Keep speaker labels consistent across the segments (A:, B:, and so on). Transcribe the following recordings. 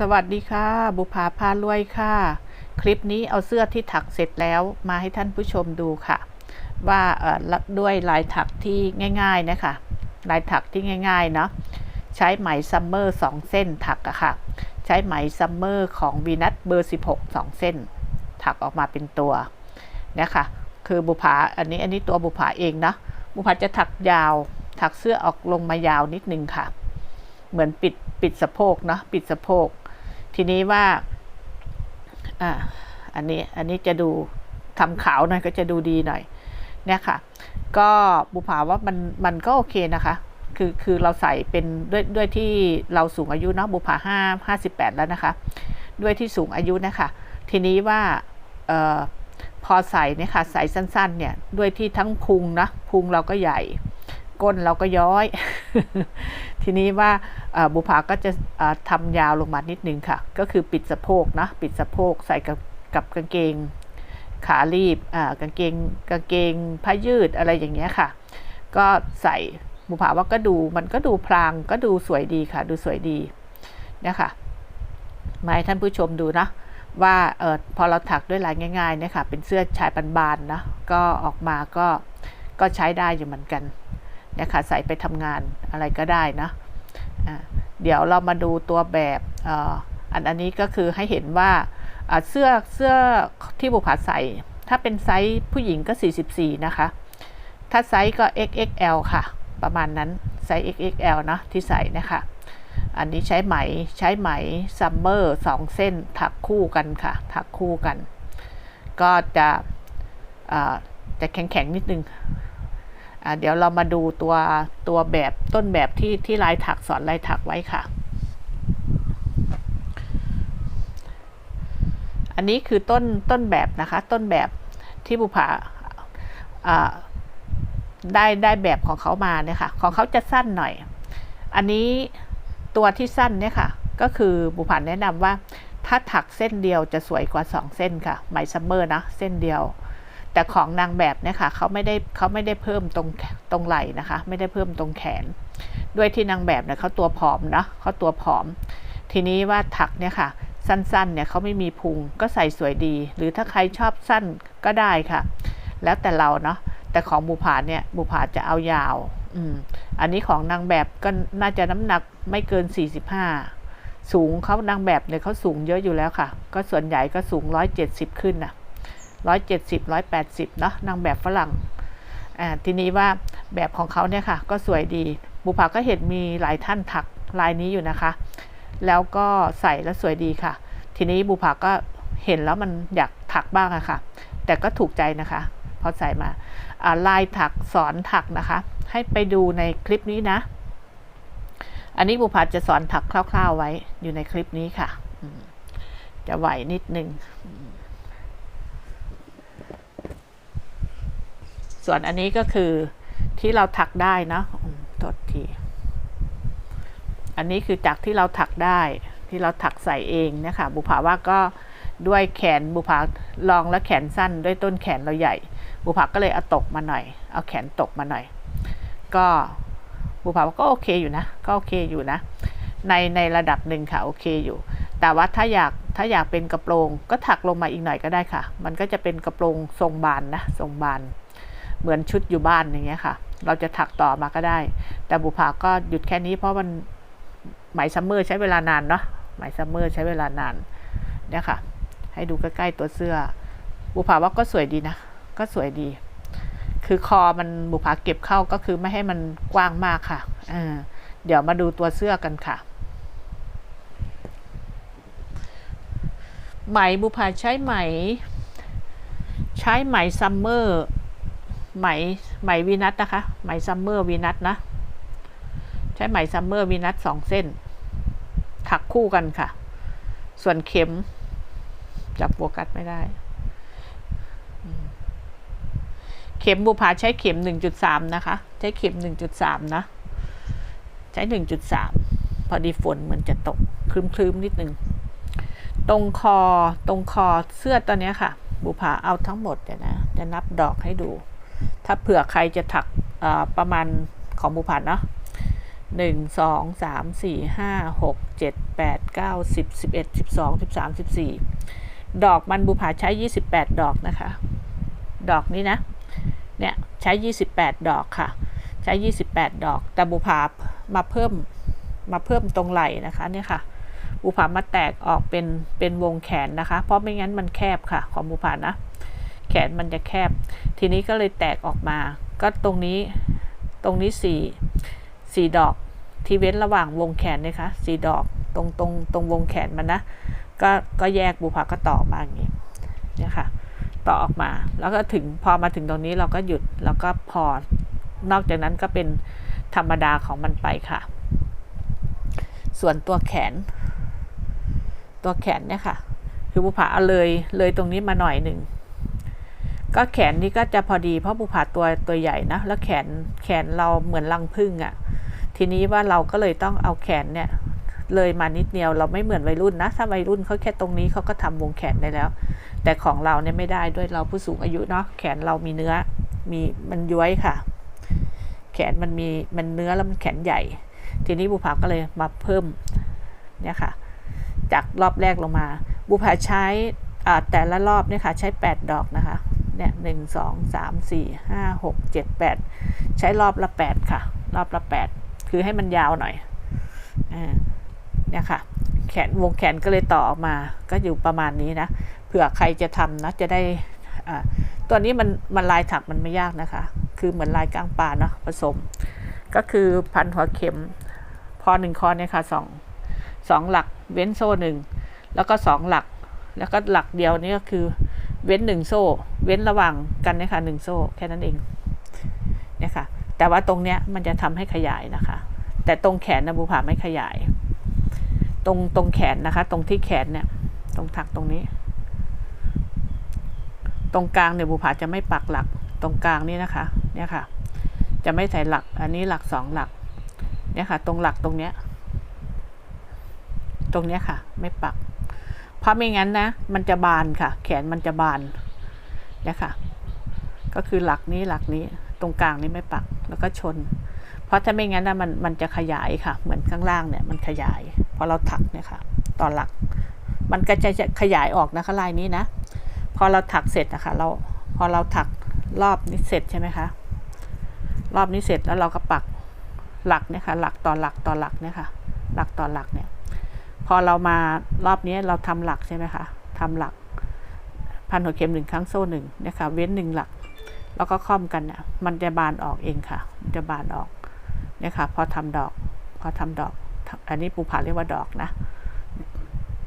A: สวัสดีค่ะ บุภาพารวยค่ะ คลิปนี้เอาเสื้อที่ถักเสร็จแล้วมาให้ท่านผู้ชมดูค่ะ ว่าเออละด้วยลายถักที่ง่าย ๆนะคะลายถักที่ง่ายๆเนาะใช้ไหมซัมเมอร์2เส้นถักอะค่ะ ใช้ไหมซัมเมอร์ของวีนัทเบอร์ 16 2 เส้น ถักออกมาเป็นตัวเนี่ยค่ะ คือบุภาอันนี้อันนี้ตัวบุภาเองนะบุภาจะถักยาว ถักเสื้อออกลงมายาวนิดนึงค่ะ เหมือนปิดปิดสะโพกเนาะปิดสะโพก ทีนี้ว่าอ่าอันนี้อันนี้จะดูทำขาวหน่อยก็จะดูดีหน่อยเนี่ยค่ะ ก็บุภาว่ามันมันก็โอเคนะคะ คือคือเราใส่เป็นด้วยด้วยที่เราสูงอายุเนาะบุภาห้าห้าสิบแปดแล้วนะคะ ด้วยที่สูงอายุนะคะทีนี้ว่าเอ่อพอใส่เนี่ยค่ะใส่สั้นๆเนี่ยด้วยที่ทั้งพุงนะพุงเราก็ใหญ่ ก้นเราก็ย้อย ทีนี้ว่าบุภาก็จะทำยาวลงมานิดนึงค่ะ ก็คือปิดสะโพกนะปิดสะโพกใส่กับกับกางเกงขารีบกางเกงกางเกงผ้ายืดอะไรอย่างเงี้ยค่ะ ก็ใส่บุภาว่าก็ดูมันก็ดูพลางก็ดูสวยดีค่ะ ดูสวยดีเนี่ยค่ะมาให้ท่านผู้ชมดูนะว่าเออพอเราถักด้วยลายง่ายๆเนี่ยค่ะเป็นเสื้อชายบานๆนะก็ออกมาก็ก็ใช้ได้อยู่เหมือนกัน นี่ยค่ะใส่ไปทำงานอะไรก็ได้นะเดี๋ยวเรามาดูตัวแบบอันอันนี้ก็คือให้เห็นว่าเสื้อเสื้อที่บุผาใส่ ถ้าเป็นไซส์ผู้หญิงก็ 44 นะคะ ถ้าไซส์ก็ XXL ค่ะ ประมาณนั้นไซส์ XXL นะที่ใส่นะคะอันนี้ใช้ไหมใช้ไหมซัมเมอร์สองเส้นถักคู่กันค่ะ ถักคู่กัน ก็จะจะแข็งๆนิดนึง เดี๋ยวเรามาดูตัวตัวแบบต้นแบบที่ที่ลายถักสอนลายถักไว้ค่ะ อันนี้คือต้นต้นแบบนะคะ ต้นแบบที่บุภาได้ได้แบบของเขามาเนี่ยค่ะ ของเขาจะสั้นหน่อย อันนี้ตัวที่สั้นเนี่ยค่ะ ก็คือบุภาแนะนำว่าถ้าถักเส้นเดียวจะสวยกว่า 2 เส้นค่ะไหมซัมเมอร์นะเส้นเดียว แต่ของนางแบบเนี่ยค่ะเขาไม่ได้เขาไม่ได้เพิ่มตรงตรงไหล่นะคะ ไม่ได้เพิ่มตรงแขน ด้วยที่นางแบบเนี่ยเขาตัวผอมเนาะเขาตัวผอม ทีนี้ว่าถักเนี่ยค่ะ สั้นๆเนี่ยเขาไม่มีพุงก็ใส่สวยดี หรือถ้าใครชอบสั้นก็ได้ค่ะ แล้วแต่เราเนาะแต่ของบุผาเนี่ยบุผาจะเอายาวอืมอันนี้ของนางแบบก็น่าจะน้ำหนักไม่เกิน 45 สูงเขานางแบบเนี่ยเขาสูงเยอะอยู่แล้วค่ะ ก็ส่วนใหญ่ก็สูง 170 ขึ้นนะ่ะ 170 180เนาะนางแบบฝรั่งทีนี้ว่าแบบของเขาเนี่ยค่ะก็สวยดี บุภาก็เห็นมีหลายท่านถักลายนี้อยู่นะคะ แล้วก็ใส่แล้วสวยดีค่ะ ทีนี้บุภาก็เห็นแล้วมันอยากถักบ้างอะค่ะ แต่ก็ถูกใจนะคะพอใส่มาลายถักสอนถักนะคะ ให้ไปดูในคลิปนี้นะ อันนี้บุภาจะสอนถักคร่าว ๆไว้อยู่ในคลิปนี้ค่ะ จะไหวนิดนึง ส่วนอันนี้ก็คือที่เราถักได้นะโทษที อันนี้คือจากที่เราถักได้ที่เราถักใส่เองนะคะบุภาว่าก็ด้วยแขนบุภาลองแล้วแขนสั้นด้วยต้นแขนเราใหญ่ บุภาก็เลยเอาตกมาหน่อย เอาแขนตกมาหน่อย ก็บุภาก็โอเคอยู่นะ ก็โอเคอยู่นะ ในในระดับหนึ่งค่ะโอเคอยู่ แต่ว่าถ้าอยากถ้าอยากเป็นกระโปรงก็ถักลงมาอีกหน่อยก็ได้ค่ะ มันก็จะเป็นกระโปรงทรงบานนะทรงบาน เหมือนชุดอยู่บ้านอย่างเงี้ยค่ะ เราจะถักต่อมาก็ได้ แต่บุภาก็หยุดแค่นี้เพราะมันไหมซัมเมอร์ใช้เวลานานเนาะไหมซัมเมอร์ใช้เวลานานเนี่ยค่ะ ให้ดูใกล้ๆตัวเสื้อ บุภาว่าก็สวยดีนะ ก็สวยดี คือคอมันบุภาเก็บเข้าก็คือไม่ให้มันกว้างมากค่ะเเดี๋ยวมาดูตัวเสื้อกันค่ะ ไหมบุภาใช้ไหม ใช้ไหมซัมเมอร์ ไหมไหมวีนัทนะคะ ไหมซัมเมอร์วีนัทนะ ใช้ไหมซัมเมอร์วีนัทสองเส้น ถักคู่กันค่ะ ส่วนเข็ม จับโฟกัสไม่ได้ เข็มบุภาใช้เข็มหนึ่งจุดสามนะคะ ใช้เข็มหนึ่งจุดสามนะ ใช้หนึ่งจุดสามพอดีฝนเหมือนจะตกคลึ้มๆนิดนึงตรงคอตรงคอเสื้อตัวนี้ค่ะ บุภาเอาทั้งหมดเดี๋ยวนะ จะนับดอกให้ดู ถ้าเผื่อใครจะถักประมาณของบุพันเนาะหนึ่งสองสามสี่ห้าหกเจ็ดแปดเก้าสิบสิบเอ็ดสิบสองสิบสามสิบสี่ดอกมันบุผาใช้ยี่สิบแปดดอกนะคะ ดอกนี้นะ เนี่ยใช้ยี่สิบแปดดอกค่ะ ใช้ยี่สิบแปดดอก แต่บุผามาเพิ่มมาเพิ่มตรงไหล่นะคะเนี่ยค่ะ บุผามาแตกออกเป็นเป็นวงแขนนะคะ เพราะไม่งั้นมันแคบค่ะ ของบุผานะ แขนมันจะแคบ ทีนี้ก็เลยแตกออกมา ก็ตรงนี้ตรงนี้สี่สี่ดอกที่เว้นระหว่างวงแขนนะคะสี่ดอกตรงตรงตรงวงแขนมันนะก็ก็แยกบุผาก็ต่อมาอย่างนี้เนี่ยค่ะต่อออกมาแล้วก็ถึงพอมาถึงตรงนี้เราก็หยุดแล้วก็พอนอกจากนั้นก็เป็นธรรมดาของมันไปค่ะ ส่วนตัวแขน ตัวแขนเนี่ยค่ะ คือบุผาเอาเลยเลยตรงนี้มาหน่อยหนึ่ง ก็แขนนี่ก็จะพอดีเพราะบุผาตัวตัวใหญ่นะแล้วแขนแขนเราเหมือนลังพึ่งอะ่ะ ทีนี้ว่าเราก็เลยต้องเอาแขนเนี่ยเลยมานิดเดียวเราไม่เหมือนวัยรุ่นนะ ถ้าวัยรุ่นเขาแค่ตรงนี้เขาก็ทำวงแขนได้แล้ว แต่ของเราเนี่ยไม่ได้ด้วยเราผู้สูงอายุเนาะแขนเรามีเนื้อมีมันย้วยค่ะ แขนมันมีมันเนื้อแล้วมันแขนใหญ่ ทีนี้บุผาก็เลยมาเพิ่มเนี่ยค่ะ จากรอบแรกลงมา บุผาใช้แต่ละรอบเนี่ยค่ะ ใช้ 8 ดอกนะคะ เนี่ยหนึ่งสองสามสี่ห้าหกเจ็ดแปดใช้รอบละแปดค่ะ รอบละแปดคือให้มันยาวหน่อยอเนี่ยค่ะ แขนวงแขนก็เลยต่อออกมา ก็อยู่ประมาณนี้นะ เผื่อใครจะทำนะจะได้ตัวนี้มันมันลายถักมันไม่ยากนะคะ คือเหมือนลายกลางปลาเนาะผสม ก็คือพันหัวเข็มพอหนึ่งคอเนี่ยค่ะสองสองหลักเว้นโซ่หนึ่งแล้วก็สองหลัก แล้วก็หลักเดียวนี่ก็คือ เว้นหนึ่งโซ่ เว้นระหว่างกันนะคะหนึ่งโซ่แค่นั้นเองเนี่ยค่ะ แต่ว่าตรงเนี้ยมันจะทำให้ขยายนะคะ แต่ตรงแขนนะบูผาไม่ขยาย ตรงตรงแขนนะคะ ตรงที่แขนเนี่ย ตรงถักตรงนี้ ตรงกลางเนี่ยบูผาจะไม่ปักหลัก ตรงกลางนี่นะคะ เนี่ยค่ะ จะไม่ใส่หลัก อันนี้หลักสองหลัก เนี่ยค่ะ ตรงหลักตรงเนี้ย ตรงเนี้ยค่ะ ไม่ปัก ราะไม่งั้นนะ มันจะบานค่ะ แขนมันจะบานเนี่ยค่ะ ก็คือหลักนี้หลักนี้ ตรงกลางนี้ไม่ปักแล้วก็ชน เพราะถ้าไม่งั้นนะมันมันจะขยายค่ะ เหมือนข้างล่างเนี่ยมันขยายพอเราถักเนี่ยค่ะตอนหลัก มันก็จะขยายออกนะคะลายนี้นะ พอเราถักเสร็จนะคะ เราพอเราถักรอบนี้เสร็จใช่ไหมคะรอบนี้เสร็จแล้วเราก็ปักหลักเนี่ยค่ะ หลักต่อหลักต่อหลักเนี่ยค่ะ หลักต่อหลักเนี่ย พอเรามารอบนี้เราทำหลักใช่ไหมคะทำหลัก พันหัวเข็มหนึ่งครั้งโซ่หนึ่งเนี่ยค่ะเว้นหนึ่งหลัก แล้วก็ค่อมกันเนี่ยมันจะบานออกเองค่ะมันจะบานออกเนี่ยค่ะพอทำดอก พอทำดอก อันนี้ปูผาเรียกว่าดอกนะ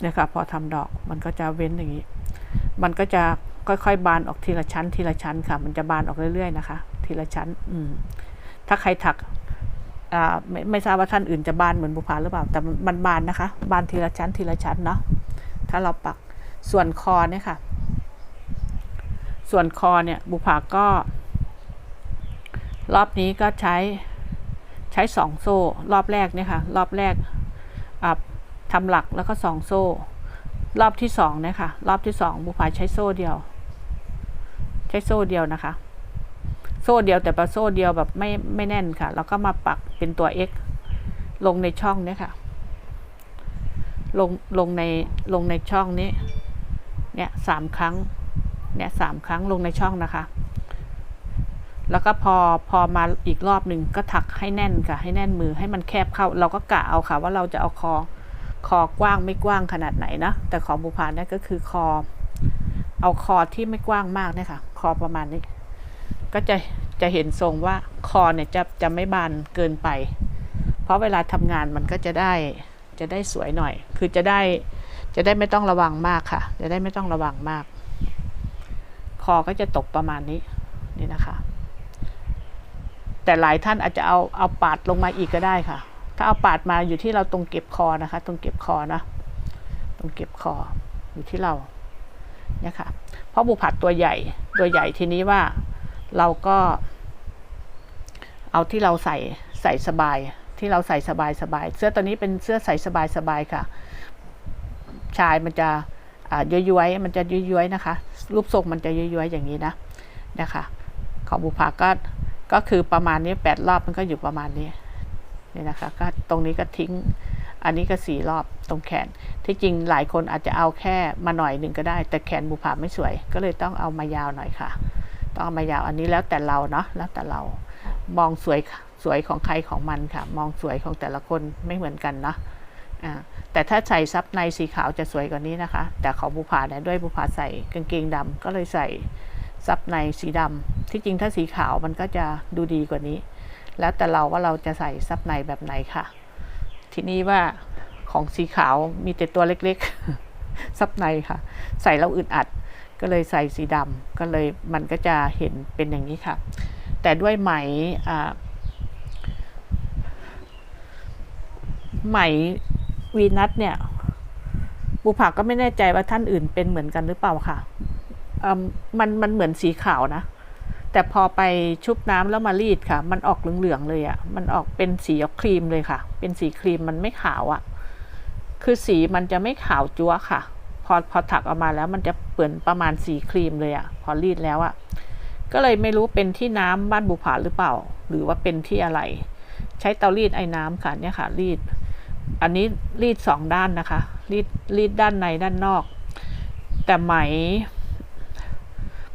A: เนี่ยค่ะพอทำดอกมันก็จะเว้นอย่างนี้ มันก็จะค่อยๆ บานออกทีละชั้น ทีละชั้นค่ะ มันจะบานออกเรื่อยๆนะคะ ทีละชั้น อืมถ้าใครถัก ไม่ไม่ทราบว่าท่านอื่นจะบานเหมือนบุพาหรือเปล่า แต่มันบานนะคะ บานทีละชั้นทีละชั้นเนาะถ้าเราปักส่วนคอเนี่ยค่ะ ส่วนคอเนี่ยบุพาก็ รอบนี้ก็ใช้ใช้สองโซ่ รอบแรกเนี่ยค่ะ รอบแรกทำหลักแล้วก็สองโซ่ รอบที่สองเนี่ยค่ะ รอบที่สองบุพาใช้โซ่เดียว ใช้โซ่เดียวนะคะ โซ่เดียวแต่ปะโซ่เดียวแบบไม่ไม่แน่นค่ะ แล้วก็มาปักเป็นตัว x ลงในช่องนี้ค่ะ ลงลงในลงในช่องนี้ เนี่ยสามครั้ง เนี่ยสามครั้งลงในช่องนะคะ แล้วก็พอพอมาอีกรอบหนึ่งก็ถักให้แน่นค่ะ ให้แน่นมือให้มันแคบเข้า เราก็กะเอาค่ะ ว่าเราจะเอาคอคอกว้างไม่กว้างขนาดไหนนะ แต่ของบุพาเนี่ยก็คือคอ เอาคอที่ไม่กว้างมากเนี่ยค่ะ คอประมาณนี้ ก็จะจะเห็นทรงว่าคอเนี่ยจะจะไม่บานเกินไป เพราะเวลาทำงานมันก็จะได้จะได้สวยหน่อย คือจะได้จะได้ไม่ต้องระวังมากค่ะ จะได้ไม่ต้องระวังมาก คอก็จะตกประมาณนี้นี่นะคะ แต่หลายท่านอาจจะเอาเอาปาดลงมาอีกก็ได้ค่ะ ถ้าเอาปาดมาอยู่ที่เราตรงเก็บคอนะคะ ตรงเก็บคอนะตรงเก็บคออยู่ที่เราเนี่ยค่ะเพราะบุผัดตัวใหญ่ตัวใหญ่ทีนี้ว่า เราก็ เอาที่เราใส่ใส่สบาย ที่เราใส่สบายสบาย เสื้อตัวนี้เป็นเสื้อใส่สบายสบายค่ะ ชายมันจะย้อยๆมันจะย้อยๆนะคะ รูปทรงมันจะย้อยๆอย่างนี้นะนะคะของบุภาก็ก็คือประมาณนี้แปดรอบมันก็อยู่ประมาณนี้นี่นะคะก็ตรงนี้ก็ทิ้ง อันนี้ก็สี่รอบตรงแขน ที่จริงหลายคนอาจจะเอาแค่มาหน่อยหนึ่งก็ได้ แต่แขนบุผาไม่สวย ก็เลยต้องเอามายาวหน่อยค่ะ ต้องเอามายาวอันนี้แล้วแต่เราเนาะแล้วแต่เรามองสวยสวยของใครของมันค่ะ มองสวยของแต่ละคนไม่เหมือนกันเนาะอ่าแต่ถ้าใส่ซับในสีขาวจะสวยกว่านี้นะคะ แต่ของบุผาเนี่ยด้วยบุผาใส่กางเกงดำก็เลยใส่ซับในสีดำที่จริงถ้าสีขาวมันก็จะดูดีกว่านี้ แล้วแต่เราว่าเราจะใส่ซับในแบบไหนค่ะ ทีนี้ว่าของสีขาวมีแต่ตัวเล็กๆ ซับในค่ะ ใส่แล้วอึดอัด ก็เลยใส่สีดำก็เลยมันก็จะเห็นเป็นอย่างนี้ค่ะ แต่ด้วยไหมไหมวีนัทเนี่ยบุผาก็ไม่แน่ใจว่าท่านอื่นเป็นเหมือนกันหรือเปล่าค่ะมันมันเหมือนสีขาวนะ แต่พอไปชุบน้ำแล้วมารีดค่ะ มันออกเหลืองๆเลยอะ่ะ มันออกเป็นสีออกครีมเลยค่ะ เป็นสีครีมมันไม่ขาวอะ่ะ คือสีมันจะไม่ขาวจั๊วค่ะ อพอถักออกมาแล้วมันจะเปื่อนประมาณสีครีมเลยอะ่ะพอรีดแล้วอะ่ะก็เลยไม่รู้เป็นที่น้ำบ้านบุผาหรือเปล่า หรือว่าเป็นที่อะไร ใช้เตารีดไอ้น้ำค่ะเนี่ยค่ะ รีด อันนี้รีดสองด้านนะคะ รีดรีดด้านในด้านนอก แต่ไหม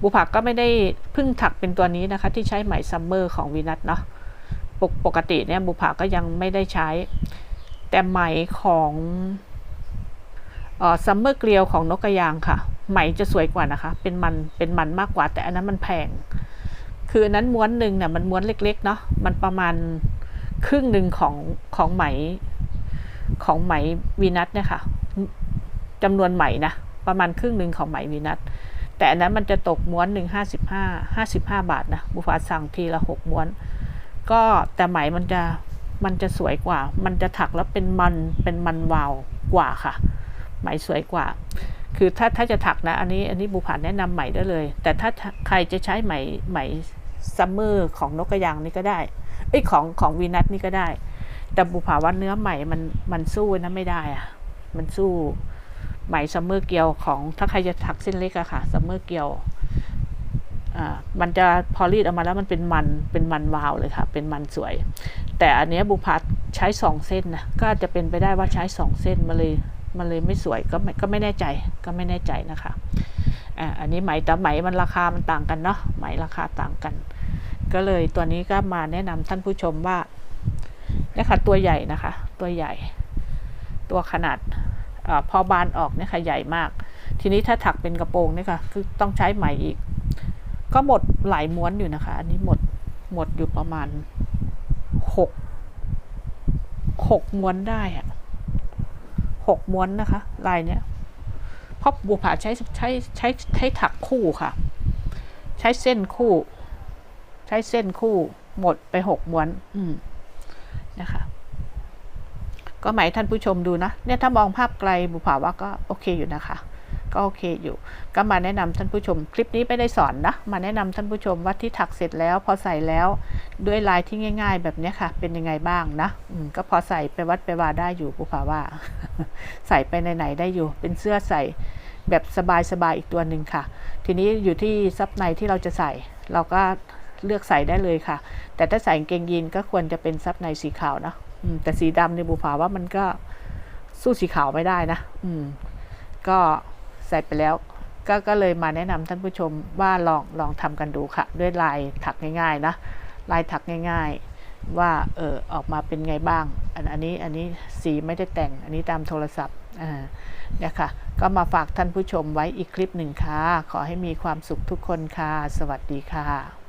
A: บุผักก็ไม่ได้พิ่งถักเป็นตัวนี้นะคะ ที่ใช้ไหมซัมเมอร์ของวีนัทเนาะปกปกติเนี่ยบุผักก็ยังไม่ได้ใช้ แต่ไหมของ ซัมเมอร์เกลียวของนกกระยางค่ะ ไหมจะสวยกว่านะคะ เป็นมันเป็นมันมากกว่าแต่อันนั้นมันแพง คืออันนั้นม้วนหนึ่งเนี่ยมันม้วนเล็กๆเนาะมันประมาณครึ่งหนึ่งของของไหมของไหมวีนัทเนี่ยค่ะจำนวนไหมนะประมาณครึ่งหนึ่งของไหมวีนัทแต่อันนั้นมันจะตกม้วนหนึ่งห้าสิบห้าห้าสิบห้าบาทนะบุฟาสั่งทีละหกม้วน ก็แต่ไหมมันจะมันจะสวยกว่า มันจะถักแล้วเป็นมันเป็นมันวาวกว่าค่ะ ไหมสวยกว่า คือถ้าถ้าจะถักนะ อันนี้อันนี้บุผาแนะนำไหมได้เลย แต่ถ้าใครจะใช้ไหมไหมซัมเมอร์ของนกกระยางนี่ก็ได้ไอ้ยของของวีนัทนี่ก็ได้ แต่บุผาว่าเนื้อไหมมันมันสู้นะไม่ได้อะมันสู้ไหมซัมเมอร์เกียวของถ้าใครจะถักเส้นเล็กอะค่ะซัมเมอร์เกียวอ่ามันจะพอรีดออกมาแล้วมันเป็นมันเป็นมันวาวเลยค่ะ เป็นมันสวย แต่อันนี้บุพัดใช้สองเส้นนะก็จะเป็นไปได้ว่าใช้สองเส้นมาเลย มันเลยไม่สวยก็ไม่ก็ไม่แน่ใจก็ไม่แน่ใจนะคะอ่าอันนี้ไหมแต่ไหมมันราคามันต่างกันเนาะไหมราคาต่างกัน ก็เลยตัวนี้ก็มาแนะนำท่านผู้ชมว่าเนี่ยค่ะตัวใหญ่นะคะ ตัวใหญ่ ตัวขนาดอพอบานออกเนี่ยค่ะใหญ่มาก ทีนี้ถ้าถักเป็นกระโปรงเนี่ยค่ะคือต้องใช้ไหมอีก ก็หมดหลายม้วนอยู่นะคะ อันนี้หมดหมดอยู่ประมาณหกหกม้วนได้อะ หกม้วนนะคะ ลายเนี้ยเพราะบุผาใช้ใช้ใช้ใช้ถักคู่ค่ะ ใช้เส้นคู่ ใช้เส้นคู่หมดไปหกม้วน อืมนะคะ ก็หมายท่านผู้ชมดูนะ เนี่ยถ้ามองภาพไกลบุผาว่าก็โอเคอยู่นะคะ ก็โอเคอยู่ ก็มาแนะนำท่านผู้ชม คลิปนี้ไม่ได้สอนนะ มาแนะนำท่านผู้ชมว่าที่ถักเสร็จแล้ว พอใส่แล้วด้วยลายที่ง่าย ๆ แบบนี้ค่ะ เป็นยังไงบ้างนะก็พอใส่ไปวัดไปวาได้อยู่บุภาว่า ใส่ไปไหนๆได้อยู่ เป็นเสื้อใส่แบบสบายๆอีกตัวหนึ่งค่ะ ทีนี้อยู่ที่ซับในที่เราจะใส่ เราก็เลือกใส่ได้เลยค่ะ แต่ถ้าใส่เกงยีนก็ควรจะเป็นซับในสีขาวนะแต่สีดำในบุภาว่ามันก็สู้สีขาวไม่ได้นะ อืม ก็ ใส่ไปแล้วก็ก็เลยมาแนะนำท่านผู้ชมว่าลองลองทำกันดูค่ะ ด้วยลายถักง่ายๆนะลายถักง่ายๆ ว่าเออออกมาเป็นไงบ้าง อันอันนี้อันนี้สีไม่ได้แต่งอันนี้ตามโทรศัพท์อ่าเนี่ยค่ะ ก็มาฝากท่านผู้ชมไว้อีกคลิปหนึ่งค่ะ ขอให้มีความสุขทุกคนค่ะ สวัสดีค่ะ